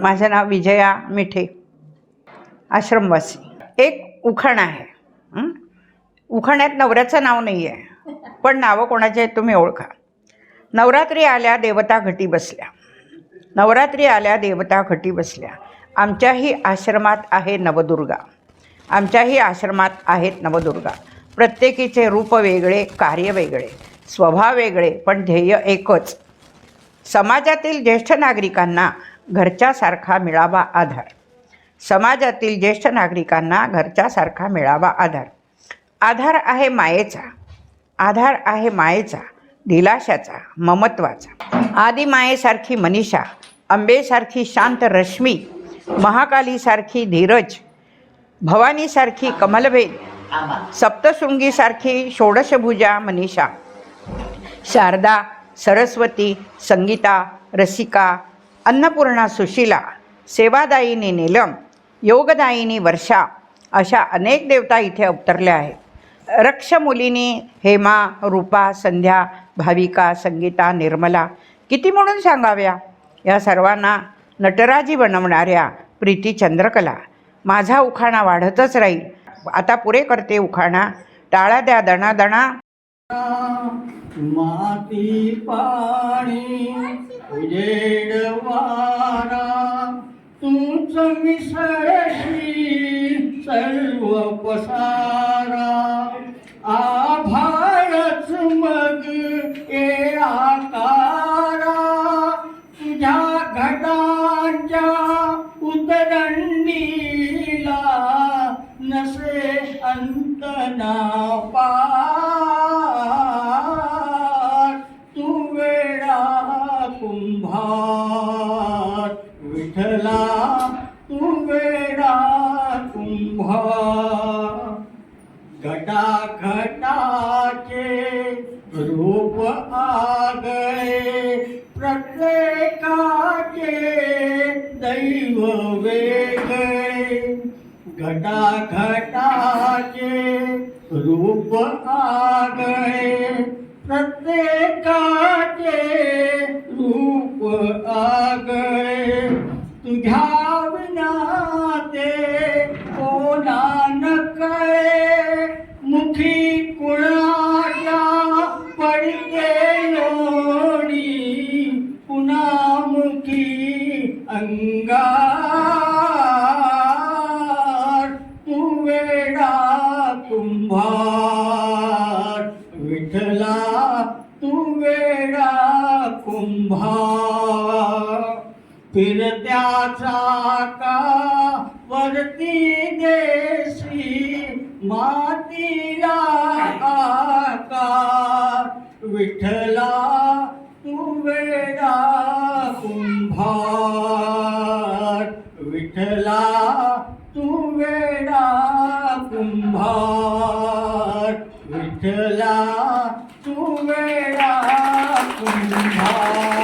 माझं नाव विजया मिठे आश्रमवासी. एक उखाण आहे उखाण्यात नवऱ्याचं नाव नाही आहे पण नावं कोणाचे आहेत तुम्ही ओळखा. नवरात्री आल्या देवता घटी बसल्या. नवरात्री आल्या देवता घटी बसल्या. आमच्याही आश्रमात आहे नवदुर्गा. आमच्याही आश्रमात आहेत नवदुर्गा. प्रत्येकीचे रूप वेगळे कार्य वेगळे स्वभाव वेगळे पण ध्येय एकच. समाजातील ज्येष्ठ नागरिकांना घरच्यासारखा मिळावा आधार. समाजातील ज्येष्ठ नागरिकांना घरच्यासारखा मिळावा आधार. आधार आहे मायेचा. आधार आहे मायेचा दिलाशाचा ममत्वाचा. आदी मायेसारखी मनीषा अंबेसारखी शांत रश्मी महाकालीसारखी धीरज भवानीसारखी कमलभेद सप्तशृंगीसारखी षोडशभुजा मनीषा. शारदा सरस्वती संगीता रसिका अन्नपूर्णा सुशीला सेवादायिनी नीलम योगदायिनी वर्षा अशा अनेक देवता इथे अवतरल्या आहेत. रक्षमुलीनी हेमा रूपा संध्या भाविका संगीता निर्मला किती म्हणून सांगाव्या? या सर्वांना नटराजी बनवणाऱ्या प्रीती चंद्रकला. माझा उखाणा वाढतच राहील. आता पुरे करते उखाणा. टाळा द्या दणादणा. माती पाणी उजेड वारा तूच मिसळशी सर्व पसारा. आभाळच मग ए आकारा तुझ्या घटांच्या उतरंडीला नसे अंत ना पा विठला तू वेळा कुंभार घटा घटाचे रूप आगळे प्रत्येकाचे दैव वेगळे घटा घटाचे रूप आगळे प्रत्येकाचे रूप आगळे સમજાવના તે કોના ન કહે મુખી કુણાટા પડતે લોડી પુના મુખી અંગાર તુવેડા કુંભાર વિઠલા તુવેડા કુંભાર फिरत्याचा का वरती देशी मातीला आकार. विठला तू कुंभार. विठला तू कुंभार. विठला तू कुंभार.